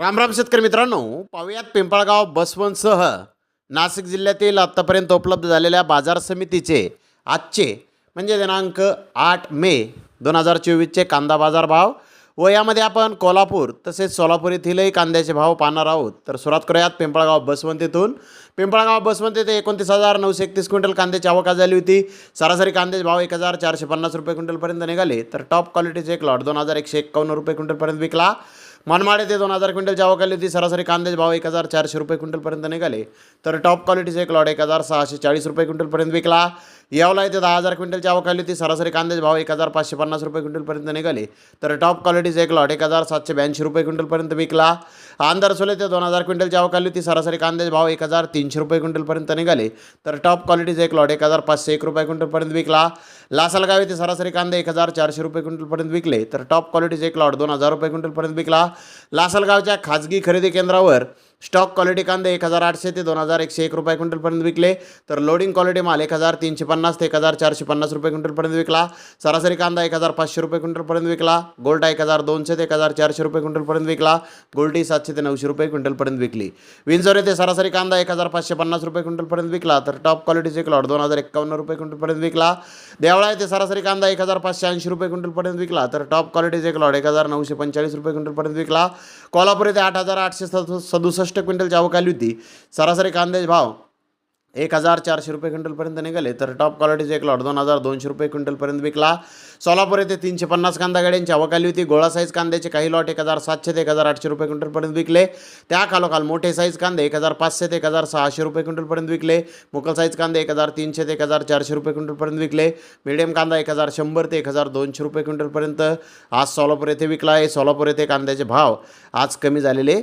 रामराम शेतकरी मित्रांनो पाहुयात पिंपळगाव बसवनसह नाशिक जिल्ह्यातील आत्तापर्यंत उपलब्ध झालेल्या बाजार समितीचे आजचे म्हणजे दिनांक आठ मे दोन हजार चोवीसचे कांदा बाजार भाव व यामध्ये आपण कोल्हापूर तसेच सोलापूर येथीलही कांद्याचे भाव पाहणार आहोत. तर सुरुवात करूयात पिंपळगाव बसवंत येथून पिंपळगाव बसवंत येथे एकोणतीस हजार नऊशे एकतीस क्विंटल कांद्याची आवक झाली होती. सरासरी कांद्याचे भाव एक हजार चारशे पन्नास रुपये क्विंटलपर्यंत निघाले. तर टॉप क्वालिटीचे एक लॉट दोन हजार एकशे एक्कावन्न रुपये क्विंटलपर्यंत विकला. मनमाड येथे दोन हजार क्विंटलची आवक आली होती. सरासरी कांद्याचे भाव एक हजार चारशे रुपये क्विंटलपर्यंत निघाले. तर टॉप क्वालिटीचे एक लॉट एक हजार सहाशे चाळीस रुपये क्विंटलपर्यंत विकला. यावला येथे दहा हजार क्विंटलची आवक आली होती. सरासरी कांद्याचे भाव एक हजार पाचशे पन्नास रुपये क्विंटलपर्यंत निघाले. तर टॉप क्वालिटीज एक लॉट एक हजार सातशे ब्याऐंशी रुपये क्विंटलपर्यंत विकला. अंधार सोले ते दोन हजार क्विंटलची आवक आली होती. सरासरी कांद्याचे भाव एक हजार तीनशे रुपये क्विंटलपर्यंत निघाले. तर टॉप क्वालिटीज एक लॉट एक हजार पाचशे एक रुपये क्विंटलपर्यंत विकला. लासलगाव येथे सरासरी कांदे एक हजार चारशे रुपये क्विंटलपर्यंत विकले. तर टॉप क्वालिटीज एक लॉट दोन हजार रुपये क्विंटलपर्यंत विकला. लासलगावच्या खाजगी खरेदी केंद्रावर स्टॉक क्वालिटी कांदे एक हजार आठशे ते दोन हजार एकशे एक रुपये क्विंटलपर्यंत विकले. तर लोडिंग क्वालिटी माल एक हजार तीनशे पन्नास ते एक हजार चारशे पन्नास रुपये क्विंटलपर्यंत विकला. सरासरी कांदा एक हजार पाचशे रुपये क्विंटलपर्यंत विकला. गोल्टा एक हजार दोनशे ते एक हजार चारशे रुपये क्विंटलपर्यंत विकला. गोल्टी सातशे ते नऊशे रुपये क्विंटलपर्यंत विकली. विंचोर येथे सरासरी कांदा एक हजार पाचशे पन्नास रुपये क्विंटलपर्यंत विकला. तर टॉप क्वालिटीचे क्लॉट दोन हजार एक्कावन्न रुपये क्विंटलपर्यंत विकला. देवळा येथे सरासरी कांदा एक हजार पाचशे ऐंशी रुपये क्विंटलपर्यंत विकला. तर टॉप क्वालिटीचे क्लॉट एक हजार नऊशे पंचाळीस रुपये क्विंटलपर्यंत विकला. कोल्हापूर येथे आठ हजार आठशे सदुसष्ट सदुसष्ट क्विंटलची आवक आली होती. सरासरी कांद्याचे भाव एक हजार चारशे रुपये क्विंटलपर्यंत निघाले तर टॉप क्वालिटीचे एक लॉट दोन हजार दोनशे रुपये क्विंटलपर्यंत विकला. सोलापूर येथे तीनशे पन्नास कांदा गाड्यांची आवक आली होती. गोळा साईज कांद्याचे काही लॉट एक हजार सातशे ते एक हजार आठशे रुपये क्विंटलपर्यंत विकले. त्या खालोखाल मोठे साईज कांदे एक हजार पाचशे ते एक हजार सहाशे रुपये क्विंटलपर्यंत विकले. मुकल साईज कांदे एक हजार तीनशे ते एक हजार चारशे रुपये क्विंटलपर्यंत विकले. मिडियम कांदा एक हजार शंभर ते एक हजार दोनशे रुपये क्विंटलपर्यंत आज सोलापूर येथे विकला आहे. सोलापूर येथे कांद्याचे भाव आज कमी झालेले